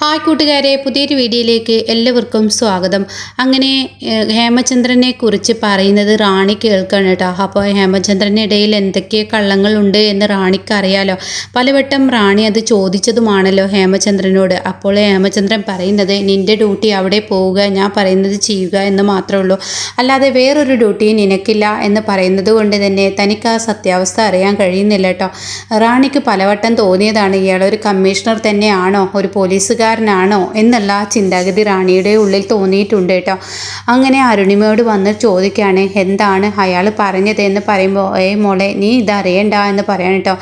Hi കൂട്ടുകാരെ പുതിയൊരു വീഡിയോയിലേക്ക് എല്ലാവർക്കും സ്വാഗതം. അങ്ങനെ ഹേമചന്ദ്രനെ കുറിച്ച് പറയുന്നത് റാണി കേൾക്കണം കേട്ടോ. അപ്പോൾ ഹേമചന്ദ്രന്റെ ഇടയിൽ എന്തൊക്കെ കള്ളങ്ങളുണ്ട് എന്ന് റാണിക്ക് അറിയാലോ. പലവട്ടം റാണി അത് ചോദിച്ചതുമാണല്ലോ ഹേമചന്ദ്രനോട്. അപ്പോൾ ഹേമചന്ദ്രൻ പറയുന്നത് നിന്റെ ഡ്യൂട്ടി അവിടെ പോവുക ഞാൻ പറയുന്നത് ചെയ്യുക എന്ന് മാത്രമേ ഉള്ളൂ. അല്ലാതെ വേറൊരു ഡ്യൂട്ടി നിനക്കില്ല എന്ന് പറയുന്നത് കൊണ്ട് തന്നെ തനിക്ക് ആ സത്യാവസ്ഥ അറിയാൻ കഴിയുന്നില്ല കേട്ടോ. റാണിക്ക് പലവട്ടം തോന്നിയതാണ് ഇയാൾ ഒരു കമ്മീഷണർ തന്നെയാണോ? ഒരു പോലീസുകാരനാണോ എന്നുള്ള ചിന്താഗതി റാണിയുടെ ഉള്ളിൽ തോന്നിയിട്ടുണ്ട് കേട്ടോ. അങ്ങനെ അരുണിമയോട് വന്ന് ചോദിക്കുകയാണ് എന്താണ് അയാൾ പറഞ്ഞത്? എന്ന് പറയുമ്പോൾ ഏ മോളെ നീ ഇതറിയണ്ട എന്ന് പറയാൻ കേട്ടോ.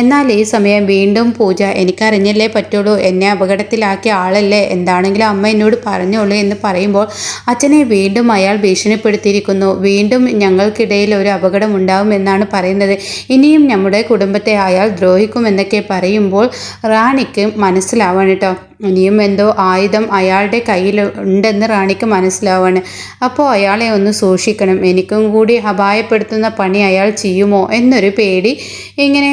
എന്നാൽ ഈ സമയം വീണ്ടും പൂജ എനിക്കറിഞ്ഞല്ലേ പറ്റുള്ളൂ എന്നെ അപകടത്തിലാക്കിയ ആളല്ലേ എന്താണെങ്കിലും അമ്മ എന്നോട് പറഞ്ഞോളൂ എന്ന് പറയുമ്പോൾ അച്ഛനെ വീണ്ടും അയാൾ ഭീഷണിപ്പെടുത്തിയിരിക്കുന്നു. വീണ്ടും ഞങ്ങൾക്കിടയിൽ ഒരു അപകടം ഉണ്ടാകുമെന്നാണ് പറയുന്നത്. ഇനിയും നമ്മുടെ കുടുംബത്തെ അയാൾ ദ്രോഹിക്കുമെന്നൊക്കെ പറയുമ്പോൾ റാണിക്ക് മനസ്സിലാവാണ് കേട്ടോ. ഇനിയും എന്തോ ആയുധം അയാളുടെ കയ്യിൽ ഉണ്ടെന്ന് റാണിക്ക് മനസ്സിലാവാണ്. അപ്പോൾ അയാളെ ഒന്ന് സൂക്ഷിക്കണം. എനിക്കും കൂടി അപായപ്പെടുത്തുന്ന പണി അയാൾ ചെയ്യുമോ എന്നൊരു പേടി ഇങ്ങനെ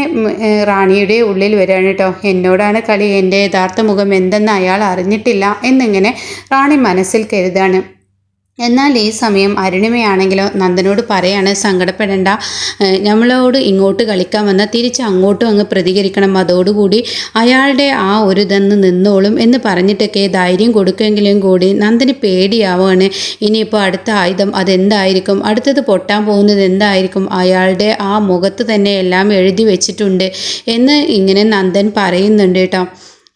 റാണിയുടെ ഉള്ളിൽ വരാണ് കേട്ടോ. എന്നോടാണ് കളി. എന്റെ യഥാർത്ഥ മുഖം എന്തെന്ന് അയാൾ അറിഞ്ഞിട്ടില്ല എന്നിങ്ങനെ റാണി മനസ്സിൽ കരുതാണ്. എന്നാൽ ഈ സമയം അരുണിമയാണെങ്കിലോ നന്ദനോട് പറയാണ് സങ്കടപ്പെടേണ്ട. നമ്മളോട് ഇങ്ങോട്ട് കളിക്കാൻ വന്നാൽ തിരിച്ച് അങ്ങോട്ടും അങ്ങ് പ്രതികരിക്കണം. അതോടുകൂടി അയാളുടെ ആ ഒരു ഇതെന്ന് നിന്നോളും എന്ന് പറഞ്ഞിട്ടൊക്കെ ധൈര്യം കൊടുക്കുമെങ്കിലും കൂടി നന്ദന് പേടിയാവുകയാണ് ഇനിയിപ്പോൾ അടുത്ത ആയുധം അതെന്തായിരിക്കും? അടുത്തത് പൊട്ടാൻ പോകുന്നത് എന്തായിരിക്കും? അയാളുടെ ആ മുഖത്ത് തന്നെ എല്ലാം എഴുതി വെച്ചിട്ടുണ്ട് എന്ന് ഇങ്ങനെ നന്ദൻ പറയുന്നുണ്ട് കേട്ടോ.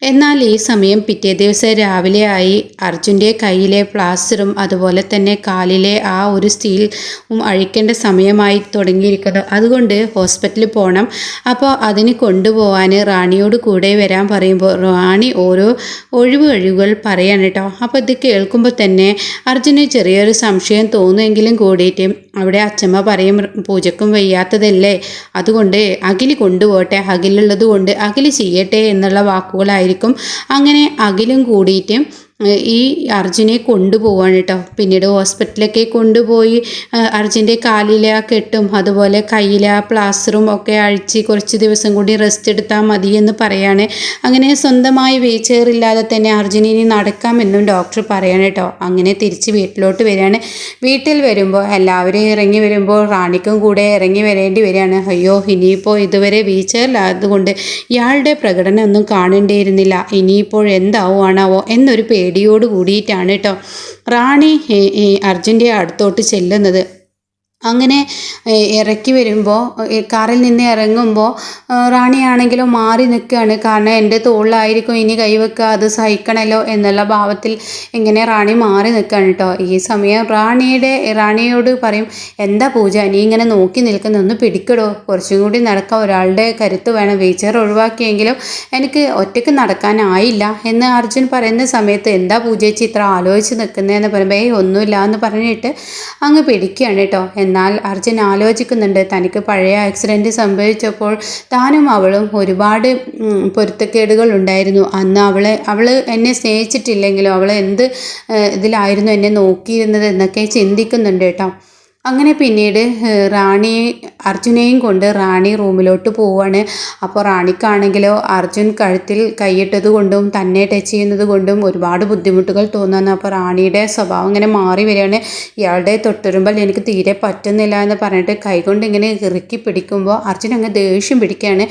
എന്നാൽ ഈ സമയം പിറ്റേ ദിവസം രാവിലെ ആയി അർജുന്റെ കയ്യിലെ പ്ലാസ്റ്ററും അതുപോലെ തന്നെ കാലിലെ ആ ഒരു സ്റ്റീലും അഴിക്കേണ്ട സമയമായി തുടങ്ങിയിരിക്കുന്നു. അതുകൊണ്ട് ഹോസ്പിറ്റലിൽ പോകണം അപ്പോൾ അതിന് കൊണ്ടുപോകാൻ റാണിയോട് കൂടെ വരാൻ പറയുമ്പോൾ റാണി ഓരോ ഒഴിവ് കഴിവുകൾ പറയാണ് കേട്ടോ. അപ്പോൾ ഇത് കേൾക്കുമ്പോൾ തന്നെ അർജുന് ചെറിയൊരു സംശയം തോന്നുമെങ്കിലും കൂടിയിട്ട് അവിടെ അച്ഛമ്മ പറയും പൂജക്കും വയ്യാത്തതല്ലേ? അതുകൊണ്ട് അഖിൽ കൊണ്ടുപോകട്ടെ. അഖിലുള്ളത് കൊണ്ട് അഖിൽ ചെയ്യട്ടെ എന്നുള്ള വാക്കുകളായിരിക്കും അങ്ങനെ അഖിലും കൂടിയിട്ട് ഈ അർജുനെ കൊണ്ടുപോവാണ് കേട്ടോ പിന്നീട് ഹോസ്പിറ്റലിലൊക്കെ കൊണ്ടുപോയി അർജുന്റെ കാലിലെ ആ കെട്ടും അതുപോലെ കയ്യിലെ ആ പ്ലാസ്റ്ററും ഒക്കെ അഴിച്ച് കുറച്ച് ദിവസം കൂടി റെസ്റ്റ് എടുത്താൽ മതി എന്ന് പറയാണ്. അങ്ങനെ സ്വന്തമായി വീൽ ചെയർ ഇല്ലാതെ തന്നെ അർജുന ഇനി നടക്കാമെന്നും ഡോക്ടർ പറയാണ് കേട്ടോ അങ്ങനെ തിരിച്ച് വീട്ടിലോട്ട് വരികയാണ്. വീട്ടിൽ വരുമ്പോൾ എല്ലാവരും ഇറങ്ങി വരുമ്പോൾ റാണിക്കും കൂടെ ഇറങ്ങി വരേണ്ടി വരികയാണ്. അയ്യോ ഇനിയിപ്പോൾ ഇതുവരെ വീൽ ചെയറിലായതുകൊണ്ട് ഇയാളുടെ പ്രകടനം ഒന്നും കാണേണ്ടിയിരുന്നില്ല. ഇനിയിപ്പോൾ എന്താവുകയാണാവോ എന്നൊരു പേടിയോട് കൂടിയിട്ടാണ് കേട്ടോ റാണി അർജുന്റെ അടുത്തോട്ട് ചെല്ലുന്നത്. അങ്ങനെ ഇറക്കി വരുമ്പോൾ കാറിൽ നിന്ന് ഇറങ്ങുമ്പോൾ റാണിയാണെങ്കിലും മാറി നിൽക്കുകയാണ് കാരണം എന്റെ തോളിലായിരിക്കും ഇനി കൈവെക്കുക അത് സഹിക്കണമല്ലോ എന്നുള്ള ഭാവത്തിൽ ഇങ്ങനെ റാണി മാറി നിൽക്കുകയാണ് കേട്ടോ ഈ സമയം റാണിയുടെ റാണിയോട് പറയും എന്താ പൂജ നീ ഇങ്ങനെ നോക്കി നിൽക്കുന്ന ഒന്ന് പിടിക്കടോ. കുറച്ചും കൂടി നടക്കാൻ ഒരാളുടെ കരുത്ത് വേണം. വീച്ചർ ഒഴിവാക്കിയെങ്കിലും എനിക്ക് ഒറ്റയ്ക്ക് നടക്കാനായില്ല എന്ന് അർജുൻ പറയുന്ന സമയത്ത് എന്താ പൂജ ഇത്ര ആലോചിച്ച് നിൽക്കുന്നതെന്ന് പറയുമ്പോൾ ഏയ് ഒന്നുമില്ല എന്ന് പറഞ്ഞിട്ട് അങ്ങ് പിടിക്കുകയാണ് കേട്ടോ എന്നാൽ അർജുൻ ആലോചിക്കുന്നുണ്ട് തനിക്ക് പഴയ ആക്സിഡന്റ് സംഭവിച്ചപ്പോൾ താനും അവളും ഒരുപാട് പൊരുത്തക്കേടുകൾ ഉണ്ടായിരുന്നു. അന്ന് അവളെ അവൾ എന്നെ സ്നേഹിച്ചിട്ടില്ലെങ്കിലും അവൾ എന്ത് ഇതിലായിരുന്നു എന്നെ നോക്കിയിരുന്നത് എന്നൊക്കെ ചിന്തിക്കുന്നുണ്ട് കേട്ടോ. അങ്ങനെ പിന്നീട് റാണി അർജുനെയും കൊണ്ട് റാണി റൂമിലോട്ട് പോവാണ്. അപ്പോൾ റാണിക്കാണെങ്കിലോ അർജുൻ കഴുത്തിൽ കൈയിട്ടത് കൊണ്ടും തന്നെ ടച്ച് ചെയ്യുന്നത് കൊണ്ടും ഒരുപാട് ബുദ്ധിമുട്ടുകൾ തോന്നുന്നു. അപ്പോൾ റാണിയുടെ സ്വഭാവം ഇങ്ങനെ മാറി വരികയാണ്. ഇയാളുടെ തൊട്ടുരുമ്പൽ എനിക്ക് തീരെ പറ്റുന്നില്ല എന്ന് പറഞ്ഞിട്ട് കൈകൊണ്ട് ഇങ്ങനെ ഇറുക്കി പിടിക്കുമ്പോൾ അർജുൻ അങ്ങ് ദേഷ്യം പിടിക്കുകയാണ്.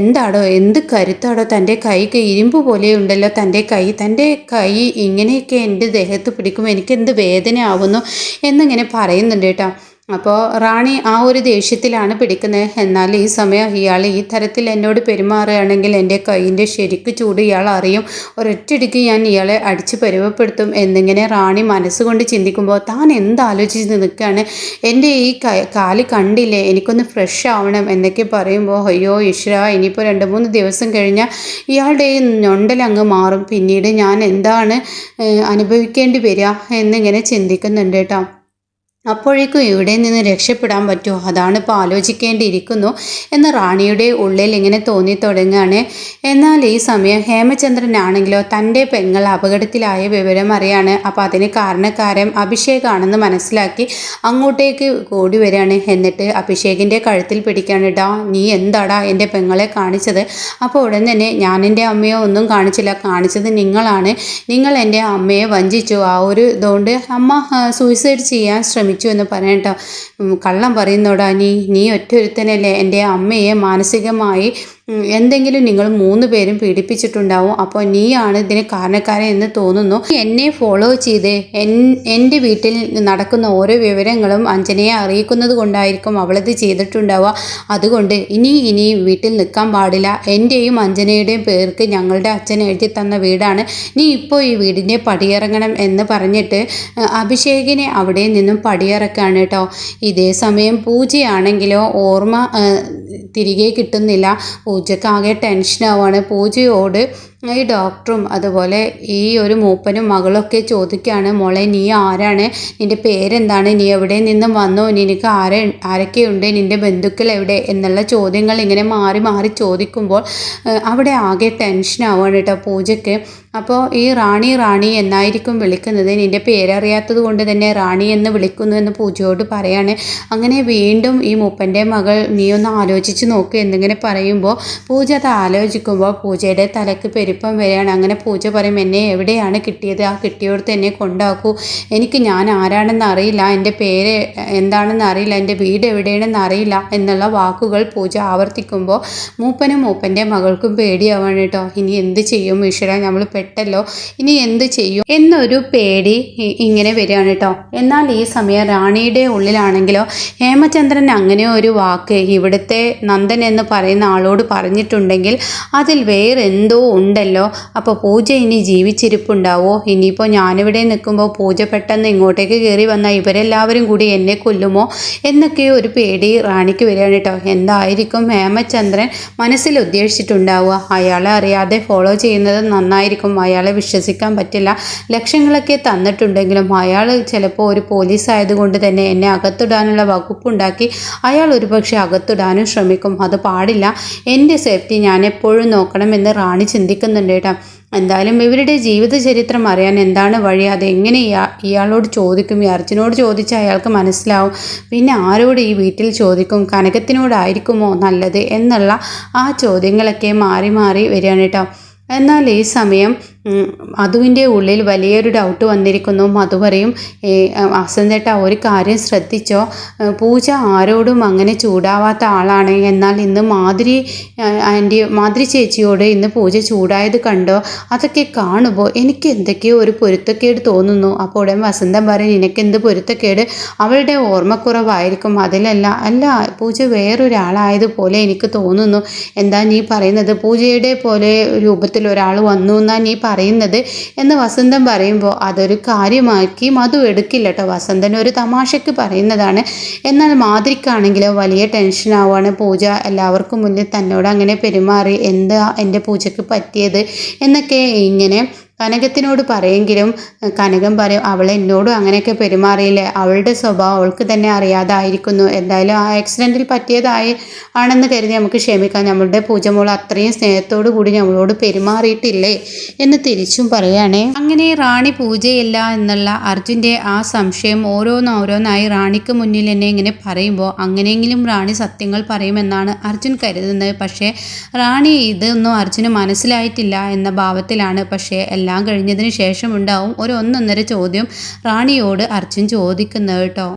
എന്താടോ എന്ത് കരുത്താടോ തന്റെ കൈക്ക് ഇരുമ്പ് പോലെ ഉണ്ടല്ലോ. തന്റെ കൈ തന്റെ കൈ ഇങ്ങനെയൊക്കെ എന്റെ ദേഹത്ത് പിടിക്കുമ്പോൾ എനിക്ക് എന്ത് വേദന ആവുന്നു എന്നിങ്ങനെ പറയുന്നുണ്ട് കേട്ടോ. അപ്പോൾ റാണി ആ ഒരു ദേഷ്യത്തിലാണ് പിടിക്കുന്നത്. എന്നാൽ ഈ സമയം ഇയാൾ ഈ തരത്തിൽ എന്നോട് പെരുമാറുകയാണെങ്കിൽ എന്റെ കൈയിന്റെ ശരിക്ക് ചൂട് ഇയാൾ അറിയും. ഒരൊറ്റടിക്ക് ഞാൻ ഇയാളെ അടിച്ച് പരുവപ്പെടുത്തും എന്നിങ്ങനെ റാണി മനസ്സുകൊണ്ട് ചിന്തിക്കുമ്പോൾ താൻ എന്താലോചിച്ച് നിൽക്കുകയാണ്? എന്റെ ഈ കാൽ കണ്ടില്ലേ? എനിക്കൊന്ന് ഫ്രഷ് ആവണം എന്നൊക്കെ പറയുമ്പോൾ അയ്യോ ഈശ്വര ഇനിയിപ്പോൾ രണ്ട് മൂന്ന് ദിവസം കഴിഞ്ഞാൽ ഇയാളുടെ ഈ ഞൊണ്ടലങ്ങ് മാറും. പിന്നീട് ഞാൻ എന്താണ് അനുഭവിക്കേണ്ടി വരിക? എന്നിങ്ങനെ ചിന്തിക്കുന്നുണ്ട് കേട്ടോ. അപ്പോഴേക്കും ഇവിടെ നിന്ന് രക്ഷപ്പെടാൻ പറ്റുമോ? അതാണ് ഇപ്പോൾ ആലോചിക്കേണ്ടിയിരിക്കുന്നു. എന്ന് റാണിയുടെ ഉള്ളിൽ ഇങ്ങനെ തോന്നി തുടങ്ങുകയാണ്. എന്നാൽ ഈ സമയം ഹേമചന്ദ്രനാണെങ്കിലോ തന്റെ പെങ്ങൾ അപകടത്തിലായ വിവരം അറിയാണ്. അപ്പോൾ അതിന് കാരണക്കാരൻ അഭിഷേകാണെന്ന് മനസ്സിലാക്കി അങ്ങോട്ടേക്ക് ഓടി വരികയാണ്. എന്നിട്ട് അഭിഷേകിന്റെ കഴുത്തിൽ പിടിക്കാണ് ഡാ നീ എന്താടാ എന്റെ പെങ്ങളെ കാണിച്ചത്? അപ്പോൾ ഉടൻ തന്നെ ഞാൻ എന്റെ അമ്മയോ ഒന്നും കാണിച്ചില്ല. കാണിച്ചത് നിങ്ങളാണ്. നിങ്ങൾ എന്റെ അമ്മയെ വഞ്ചിച്ചു. ആ ഒരു ഇതുകൊണ്ട് അമ്മ സൂയിസൈഡ് ചെയ്യാൻ ശ്രമിച്ചു എന്ന് പറയട്ടോ കള്ളം പറയുന്നോടാ നീ നീ ഒറ്റൊരുത്തനല്ലേ. എന്റെ അമ്മയെ മാനസികമായി എന്തെങ്കിലും നിങ്ങൾ മൂന്ന് പേരും പീഡിപ്പിച്ചിട്ടുണ്ടാവും. അപ്പോൾ നീയാണ് ഇതിന് കാരണക്കാരൻ എന്ന് തോന്നുന്നു. എന്നെ ഫോളോ ചെയ്ത്. എന്റെ വീട്ടിൽ നടക്കുന്ന ഓരോ വിവരങ്ങളും അഞ്ജനയെ അറിയിക്കുന്നത് കൊണ്ടായിരിക്കും അവളത് ചെയ്തിട്ടുണ്ടാവുക. അതുകൊണ്ട് ഇനി ഇനി വീട്ടിൽ നിൽക്കാൻ പാടില്ല. എന്റെയും അഞ്ജനയുടെയും പേർക്ക് ഞങ്ങളുടെ അച്ഛൻ എഴുതി തന്ന വീടാണ്. നീ ഇപ്പോൾ ഈ വീടിന്റെ പടിയിറങ്ങണം എന്ന് പറഞ്ഞിട്ട് അഭിഷേകിനെ അവിടെ നിന്നും പടിയിറക്കാണ് കേട്ടോ. ഇതേ സമയം പൂജയാണെങ്കിലോ ഓർമ്മ തിരികെ കിട്ടുന്നില്ല. പൂജക്കാകെ ടെൻഷനാവാണ് പൂജയോട് ഈ ഡോക്ടറും അതുപോലെ ഈ ഒരു മൂപ്പനും മകളൊക്കെ ചോദിക്കുകയാണ് മോളെ നീ ആരാണ്? നിന്റെ പേരെന്താണ്? നീ എവിടെ നിന്നും വന്നു? നിനക്ക് ആരെ ആരൊക്കെയുണ്ട് നിന്റെ ബന്ധുക്കൾ എവിടെ? എന്നുള്ള ചോദ്യങ്ങൾ ഇങ്ങനെ മാറി മാറി ചോദിക്കുമ്പോൾ അവിടെ ആകെ ടെൻഷനാവുകയാണ് കേട്ടോ പൂജയ്ക്ക്. അപ്പോൾ ഈ റാണി റാണി എന്നായിരിക്കും വിളിക്കുന്നത്. നിന്റെ പേരറിയാത്തത് കൊണ്ട് തന്നെ റാണി എന്ന് വിളിക്കുന്നു എന്ന് പൂജയോട് പറയാണ്. അങ്ങനെ വീണ്ടും ഈ മൂപ്പന്റെ മകൾ നീ ഒന്ന് ആലോചിച്ച് നോക്ക് എന്നിങ്ങനെ പറയുമ്പോൾ പൂജ അത് ആലോചിക്കുമ്പോൾ പൂജയുടെ തലക്ക് പെരുപ്പം വരികയാണ് അങ്ങനെ പൂജ പറയും എന്നെ എവിടെയാണ് കിട്ടിയത്? ആ കിട്ടിയോടത്ത് എന്നെ കൊണ്ടാക്കൂ. എനിക്ക് ഞാൻ ആരാണെന്ന് അറിയില്ല. എന്റെ പേര് എന്താണെന്ന് അറിയില്ല. എന്റെ വീട് എവിടെയാണെന്ന് അറിയില്ല. എന്നുള്ള വാക്കുകൾ പൂജ ആവർത്തിക്കുമ്പോൾ മൂപ്പനും മൂപ്പന്റെ മകൾക്കും പേടിയാവാണ് കേട്ടോ. ഇനി എന്ത് ചെയ്യും ഈശ്വര? നമ്മൾ പെട്ടല്ലോ. ഇനി എന്ത് ചെയ്യും? എന്നൊരു പേടി ഇങ്ങനെ വരികയാണ് കേട്ടോ. എന്നാൽ ഈ സമയം റാണിയുടെ ഉള്ളിലാണെങ്കിലോ ഹേമചന്ദ്രൻ അങ്ങനെ ഒരു വാക്ക് ഇവിടുത്തെ നന്ദൻ എന്ന് പറയുന്ന ആളോട് പറഞ്ഞിട്ടുണ്ടെങ്കിൽ അതിൽ വേറെ എന്തോ ഉണ്ടല്ലോ. അപ്പോൾ പൂജ ഇനി ജീവിച്ചിരിപ്പുണ്ടാവോ? ഇനിയിപ്പോൾ ഞാനിവിടെ നിൽക്കുമ്പോൾ പൂജ പെട്ടെന്ന് ഇങ്ങോട്ടേക്ക് കയറി വന്നാൽ ഇവരെല്ലാവരും കൂടി എന്നെ കൊല്ലുമോ? എന്നൊക്കെ ഒരു പേടി റാണിക്ക് വരികയാണ് കേട്ടോ. എന്തായിരിക്കും ഹേമചന്ദ്രൻ മനസ്സിൽ ഉദ്ദേശിച്ചിട്ടുണ്ടാവുക? അയാളെ അറിയാതെ ഫോളോ ചെയ്യുന്നത് നന്നായിരിക്കും. അയാളെ വിശ്വസിക്കാൻ പറ്റില്ല. ലക്ഷങ്ങളൊക്കെ തന്നിട്ടുണ്ടെങ്കിലും അയാൾ ചിലപ്പോൾ ഒരു പോലീസ് ആയതുകൊണ്ട് തന്നെ എന്നെ അകത്തിടാനുള്ള വകുപ്പുണ്ടാക്കി അയാൾ ഒരുപക്ഷെ അകത്തിടാനും ശ്രമിക്കും. അത് പാടില്ല. എന്റെ സേഫ്റ്റി ഞാൻ എപ്പോഴും നോക്കണമെന്ന് റാണി ചിന്തിക്കുന്നുണ്ട് കേട്ടോ. എന്തായാലും ഇവരുടെ ജീവിത ചരിത്രം അറിയാൻ എന്താണ് വഴി? അതെങ്ങനെ ഇയാ ഇയാളോട് ചോദിക്കും? ഈ അർജുനോട് ചോദിച്ചാൽ അയാൾക്ക് മനസ്സിലാവും. പിന്നെ ആരോട് ഈ വീട്ടിൽ ചോദിക്കും? കനകത്തിനോടായിരിക്കുമോ നല്ലത്? എന്നുള്ള ആ ചോദ്യങ്ങളൊക്കെ മാറി മാറി വരികയാണ് കേട്ടോ. എന്നാൽ ഈ സമയം മധുവിന്റെ ഉള്ളിൽ വലിയൊരു ഡൗട്ട് വന്നിരിക്കുന്നു. മധു പറയും അസന്തേട്ട ഒരു കാര്യം ശ്രദ്ധിച്ചോ? പൂജ ആരോടും അങ്ങനെ ചൂടാവാത്ത ആളാണ്. എന്നാൽ ഇന്ന് മാതിരി ആന്റി മാതിരി ചേച്ചിയോട് ഇന്ന് പൂജ ചൂടായത് കണ്ടോ? അതൊക്കെ കാണുമ്പോൾ എനിക്ക് എന്തൊക്കെയോ ഒരു പൊരുത്തക്കേട് തോന്നുന്നു. അപ്പോൾ ഉടൻ വസന്തം പറയും നിനക്കെന്ത് പൊരുത്തക്കേട്? അവളുടെ ഓർമ്മക്കുറവായിരിക്കും. അതിലല്ല അല്ല പൂജ വേറൊരാളായതുപോലെ എനിക്ക് തോന്നുന്നു. എന്താ നീ പറയുന്നത്? പൂജയുടെ പോലെ രൂപത്തിൽ ഒരാൾ വന്നു എന്നാ നീ പറയുന്നത് എന്ന് വസന്തം പറയുമ്പോൾ അതൊരു കാര്യമാക്കി മധു എടുക്കില്ല കേട്ടോ വസന്തൻ ഒരു തമാശയ്ക്ക് പറയുന്നതാണ്. എന്നാൽ മാതിരിക്കാണെങ്കിലോ വലിയ ടെൻഷൻ ആവുകയാണ് പൂജ എല്ലാവർക്കും മുന്നിൽ തന്നോട് അങ്ങനെ പെരുമാറി എന്താ എന്റെ പൂജയ്ക്ക് പറ്റിയത് എന്നൊക്കെ ഇങ്ങനെ കനകത്തിനോട് പറയെങ്കിലും കനകം പറയും അവൾ എന്നോടും അങ്ങനെയൊക്കെ പെരുമാറിയില്ലേ? അവളുടെ സ്വഭാവം അവൾക്ക് തന്നെ അറിയാതായിരിക്കുന്നു. എന്തായാലും ആ ആക്സിഡന്റിൽ പറ്റിയതായി ആണെന്ന് കരുതി നമുക്ക് ക്ഷമിക്കാം. നമ്മളുടെ പൂജമോൾ അത്രയും സ്നേഹത്തോടു കൂടി നമ്മളോട് പെരുമാറിയിട്ടില്ലേ? എന്ന് തിരിച്ചും പറയുകയാണേ അങ്ങനെ റാണി പൂജയില്ല എന്നുള്ള അർജുന്റെ ആ സംശയം ഓരോന്നോരോന്നായി റാണിക്ക് മുന്നിൽ എന്നെ ഇങ്ങനെ പറയുമ്പോൾ അങ്ങനെയെങ്കിലും റാണി സത്യങ്ങൾ പറയുമെന്നാണ് അർജുൻ കരുതുന്നത്. പക്ഷേ റാണി ഇതൊന്നും അർജുന് മനസ്സിലായിട്ടില്ല എന്ന ഭാവത്തിലാണ്. പക്ഷേ കഴിഞ്ഞതിന് ശേഷം ഉണ്ടാവും ഒരു ഒന്നൊന്നര ചോദ്യം റാണിയോട് അർജുൻ ചോദിക്കുന്നത് കേട്ടോ.